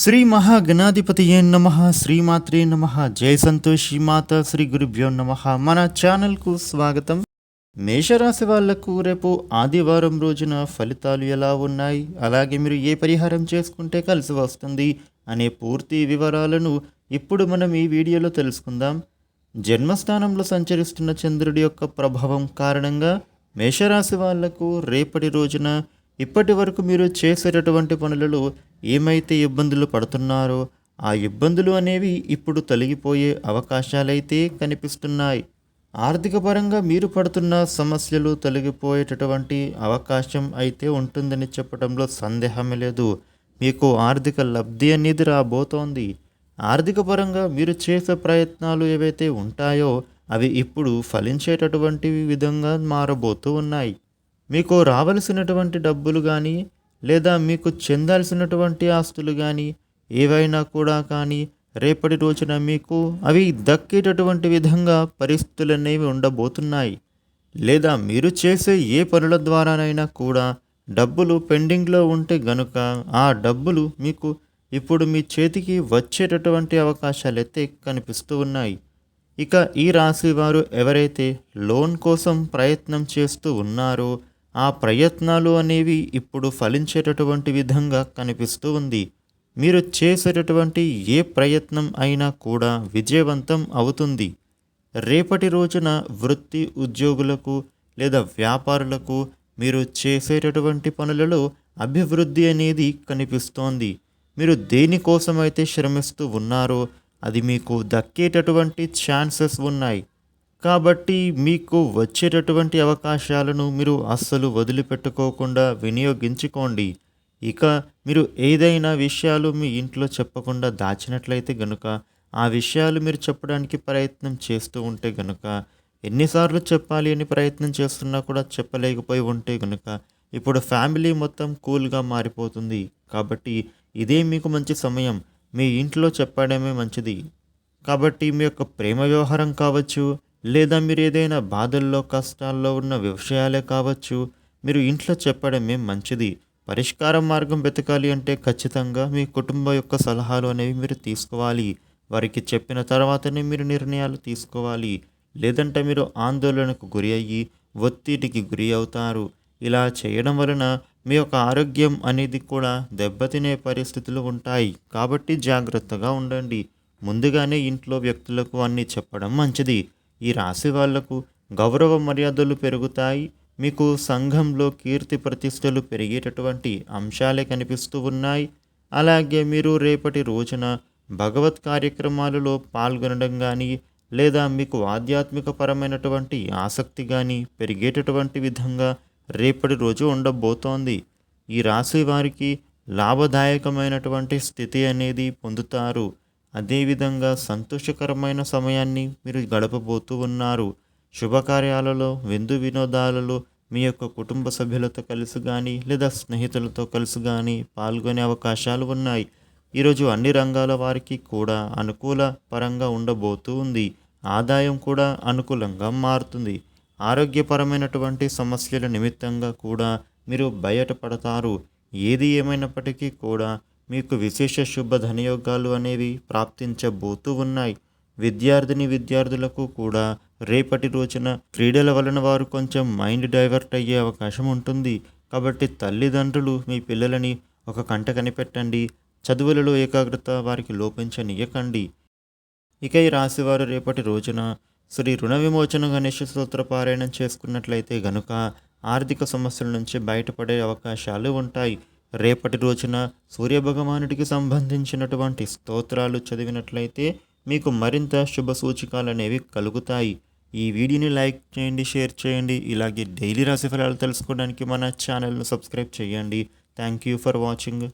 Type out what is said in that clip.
శ్రీ మహాగణాధిపతియే నమ శ్రీమాత్రే నమ జయ సంతోషి మాత శ్రీ గురుభ్యో నమ. మన ఛానల్కు స్వాగతం. మేషరాశి వాళ్ళకు రేపు ఆదివారం రోజున ఫలితాలు ఎలా ఉన్నాయి? అలాగే మీరు ఏ పరిహారం చేసుకుంటే కలిసి వస్తుంది అనే పూర్తి వివరాలను ఇప్పుడు మనం ఈ వీడియోలో తెలుసుకుందాం. జన్మస్థానంలో సంచరిస్తున్న చంద్రుడి యొక్క ప్రభావం కారణంగా మేషరాశి వాళ్ళకు రేపటి రోజున ఇప్పటి వరకు మీరు చేసేటటువంటి పనులలో ఏమైతే ఇబ్బందులు పడుతున్నారో ఆ ఇబ్బందులు అనేవి ఇప్పుడు తొలగిపోయే అవకాశాలైతే కనిపిస్తున్నాయి. ఆర్థిక పరంగా మీరు పడుతున్న సమస్యలు తొలగిపోయేటటువంటి అవకాశం అయితే ఉంటుందని చెప్పడంలో సందేహమే లేదు. మీకు ఆర్థిక లబ్ధి అనేది రాబోతోంది. ఆర్థిక పరంగా మీరు చేసే ప్రయత్నాలు ఏవైతే ఉంటాయో అవి ఇప్పుడు ఫలించేటటువంటి విధంగా మారబోతూ ఉన్నాయి. మీకు రావలసినటువంటి డబ్బులు కానీ లేదా మీకు చెందాల్సినటువంటి ఆస్తులు కానీ ఏవైనా కూడా కానీ రేపటి రోజున మీకు అవి దక్కేటటువంటి విధంగా పరిస్థితులు అనేవి ఉండబోతున్నాయి. లేదా మీరు చేసే ఏ పనుల ద్వారానైనా కూడా డబ్బులు పెండింగ్లో ఉంటే గనుక ఆ డబ్బులు మీకు ఇప్పుడు మీ చేతికి వచ్చేటటువంటి అవకాశాలు అయితే కనిపిస్తూ ఉన్నాయి. ఇక ఈ రాశి వారు ఎవరైతే లోన్ కోసం ప్రయత్నం చేస్తూ ఉన్నారో ఆ ప్రయత్నాలు అనేవి ఇప్పుడు ఫలించేటటువంటి విధంగా కనిపిస్తూ ఉంది. మీరు చేసేటటువంటి ఏ ప్రయత్నం అయినా కూడా విజయవంతం అవుతుంది. రేపటి రోజున వృత్తి ఉద్యోగులకు లేదా వ్యాపారులకు మీరు చేసేటటువంటి పనులలో అభివృద్ధి అనేది కనిపిస్తోంది. మీరు దేనికోసమైతే శ్రమిస్తూ ఉన్నారో అది మీకు దక్కేటటువంటి ఛాన్సెస్ ఉన్నాయి. కాబట్టి మీకు వచ్చేటటువంటి అవకాశాలను మీరు అస్సలు వదిలిపెట్టుకోకుండా వినియోగించుకోండి. ఇక మీరు ఏదైనా విషయాలు మీ ఇంట్లో చెప్పకుండా దాచినట్లయితే గనుక ఆ విషయాలు మీరు చెప్పడానికి ప్రయత్నం చేస్తూ ఉంటే గనుక ఎన్నిసార్లు చెప్పాలి అని ప్రయత్నం చేస్తున్నా కూడా చెప్పలేకపోయి ఉంటే గనుక ఇప్పుడు ఫ్యామిలీ మొత్తం కూల్గా మారిపోతుంది. కాబట్టి ఇదే మీకు మంచి సమయం. మీ ఇంట్లో చెప్పడమే మంచిది. కాబట్టి మీ యొక్క ప్రేమ వ్యవహారం కావచ్చు లేదా మీరు ఏదైనా బాధల్లో కష్టాల్లో ఉన్న విషయాలే కావచ్చు మీరు ఇంట్లో చెప్పడమే మంచిది. పరిష్కార మార్గం వెతకాలి అంటే ఖచ్చితంగా మీ కుటుంబం యొక్క సలహాలు అనేవి మీరు తీసుకోవాలి. వారికి చెప్పిన తర్వాతనే మీరు నిర్ణయాలు తీసుకోవాలి. లేదంటే మీరు ఆందోళనకు గురి అయ్యి ఒత్తిడికి గురి అవుతారు. ఇలా చేయడం వలన మీ యొక్క ఆరోగ్యం అనేది కూడా దెబ్బతినే పరిస్థితులు ఉంటాయి. కాబట్టి జాగ్రత్తగా ఉండండి. ముందుగానే ఇంట్లో వ్యక్తులకు అన్నీ చెప్పడం మంచిది. ఈ రాశి వాళ్ళకు గౌరవ మర్యాదలు పెరుగుతాయి. మీకు సంఘంలో కీర్తి ప్రతిష్టలు పెరిగేటటువంటి అంశాలే కనిపిస్తూ ఉన్నాయి. అలాగే మీరు రేపటి రోజున భగవత్ కార్యక్రమాలలో పాల్గొనడం కానీ లేదా మీకు ఆధ్యాత్మిక పరమైనటువంటి ఆసక్తి కానీ పెరిగేటటువంటి విధంగా రేపటి రోజు ఉండబోతోంది. ఈ రాశి వారికి లాభదాయకమైనటువంటి స్థితి అనేది పొందుతారు. అదేవిధంగా సంతోషకరమైన సమయాన్ని మీరు గడపబోతూ ఉన్నారు. శుభకార్యాలలో విందు వినోదాలలో మీ యొక్క కుటుంబ సభ్యులతో కలిసి కానీ లేదా స్నేహితులతో కలిసి కానీ పాల్గొనే అవకాశాలు ఉన్నాయి. ఈరోజు అన్ని రంగాల వారికి కూడా అనుకూల పరంగా ఉండబోతూ ఉంది. ఆదాయం కూడా అనుకూలంగా మారుతుంది. ఆరోగ్యపరమైనటువంటి సమస్యల నిమిత్తంగా కూడా మీరు బయటపడతారు. ఏది ఏమైనప్పటికీ కూడా మీకు విశేష శుభ ధనయోగాలు అనేవి ప్రాప్తించబోతూ ఉన్నాయి. విద్యార్థిని విద్యార్థులకు కూడా రేపటి రోజున క్రీడల వలన వారు కొంచెం మైండ్ డైవర్ట్ అయ్యే అవకాశం ఉంటుంది. కాబట్టి తల్లిదండ్రులు మీ పిల్లలని ఒక కంట కనిపెట్టండి. చదువులలో ఏకాగ్రత వారికి లోపించనీయకండి. ఇక ఈ రాశివారు రేపటి రోజున శ్రీ రుణ విమోచన గణేష స్తోత్ర పారాయణం చేసుకున్నట్లయితే గనుక ఆర్థిక సమస్యల నుంచి బయటపడే అవకాశాలు ఉంటాయి. రేపటి రోజున సూర్యభగవానుడికి సంబంధించినటువంటి స్తోత్రాలు చదివినట్లయితే మీకు మరింత శుభ సూచికాలు అనేవి కలుగుతాయి. ఈ వీడియోని లైక్ చేయండి షేర్ చేయండి. ఇలాగే డైలీ రాశి ఫలాలు తెలుసుకోవడానికి మన ఛానల్ను సబ్స్క్రైబ్ చేయండి. Thank you for watching.